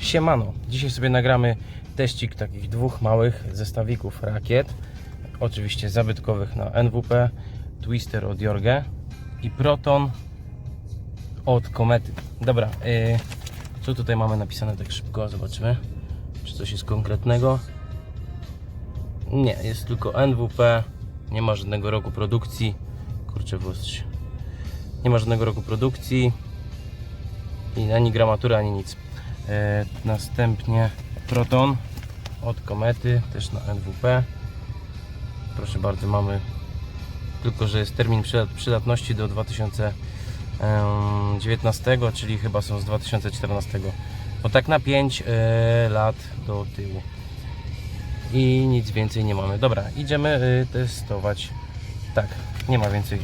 Siemano, dzisiaj sobie nagramy teścik takich dwóch małych zestawików rakiet Oczywiście zabytkowych na NWP Twister od Jorge i Proton od Komety. Dobra, yy, co tutaj mamy napisane tak szybko, zobaczymy Czy coś jest konkretnego. Nie, jest tylko NWP Nie ma żadnego roku produkcji. Kurczę włosy Nie ma żadnego roku produkcji. I ani gramatury, ani nic. E, następnie Proton od Komety, też na NWP. Proszę bardzo, mamy tylko, że jest termin przydat- przydatności do 2019, czyli chyba są z 2014. Bo tak na 5 e, lat do tyłu. I nic więcej nie mamy. Dobra, idziemy e, testować. Tak, nie ma więcej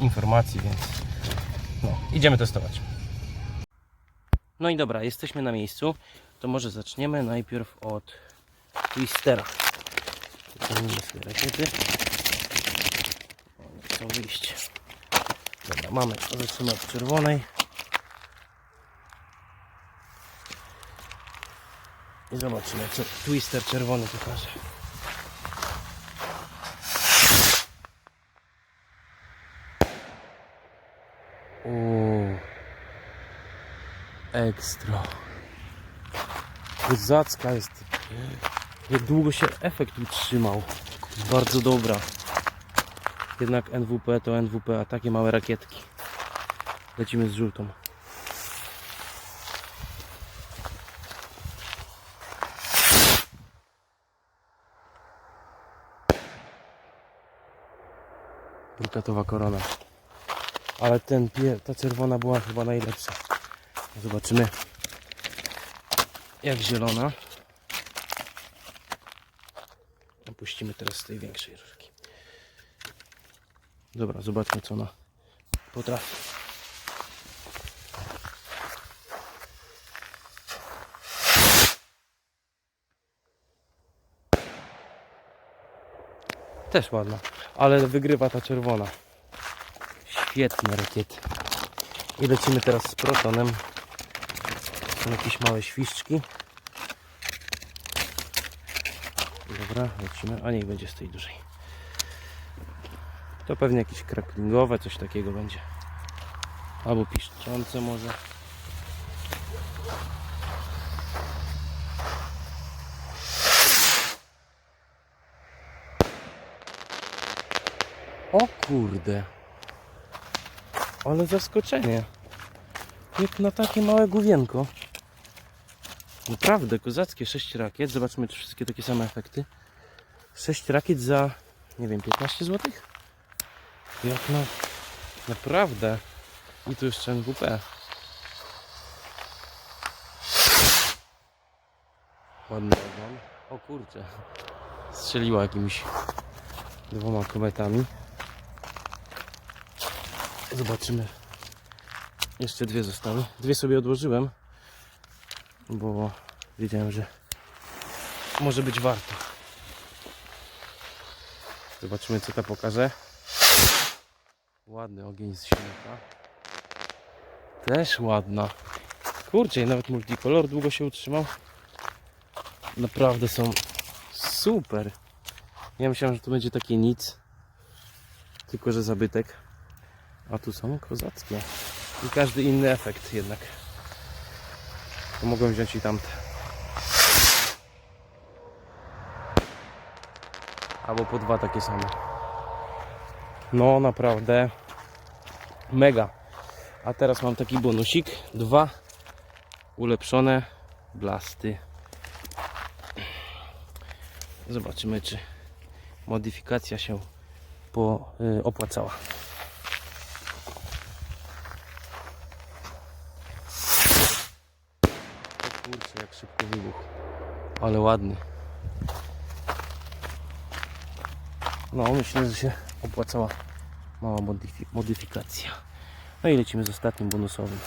informacji, więc no, idziemy testować. No i dobra, jesteśmy na miejscu. To może zaczniemy najpierw od Twistera. Wyciągnijmy sobie rakiety. Chcą wyjść. Dobra, mamy. Zaczynamy od czerwonej. I zobaczymy, co Twister czerwony pokaże. Uuu. Ekstra. Kozacka jest. Jak długo się efekt utrzymał. Bardzo dobra. Jednak NWP to NWP, a takie małe rakietki. Lecimy z żółtą. Brukatowa korona. Ale ten, ta czerwona była chyba najlepsza. Zobaczymy jak zielona. Opuścimy teraz z tej większej rurki. Dobra, zobaczmy co ona potrafi. Też ładna, ale wygrywa ta czerwona. Świetne rakiety. I lecimy teraz z protonem. Są jakieś małe świszczki. Dobra, lecimy. A niech będzie z tej dużej. To pewnie jakieś kraklingowe, coś takiego będzie. Albo piszczące może. O kurde. Ale zaskoczenie. Jak na takie małe główienko. Naprawdę, kozackie 6 rakiet. Zobaczmy, czy wszystkie takie same efekty. 6 rakiet za, nie wiem, 15 zł? Jak na... Naprawdę. I tu jeszcze NWP. Ładny ogon. O kurczę. Strzeliła jakimiś dwoma kometami. Zobaczymy. Jeszcze dwie zostały. Dwie sobie odłożyłem, bo wiedziałem, że może być warto. Zobaczymy, co ta pokaże. Ładny ogień z silnika. Też ładna. Kurczę, nawet multikolor długo się utrzymał. Naprawdę są super. Ja myślałem, że to będzie takie nic. Tylko, że zabytek. A tu są kozackie. I każdy inny efekt jednak. To mogłem wziąć i tamte. Albo po dwa takie same. No naprawdę mega. A teraz mam taki bonusik. Dwa ulepszone blasty. Zobaczymy czy modyfikacja się po, y, opłacała. Kurczę, jak szybko wybuchł. Ale ładny. No, myślę, że się opłacała mała modyfi- modyfikacja. No i lecimy z ostatnim bonusowym.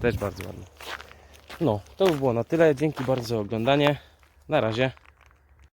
Też bardzo ładny. No, to by było na tyle. Dzięki bardzo za oglądanie. Na razie.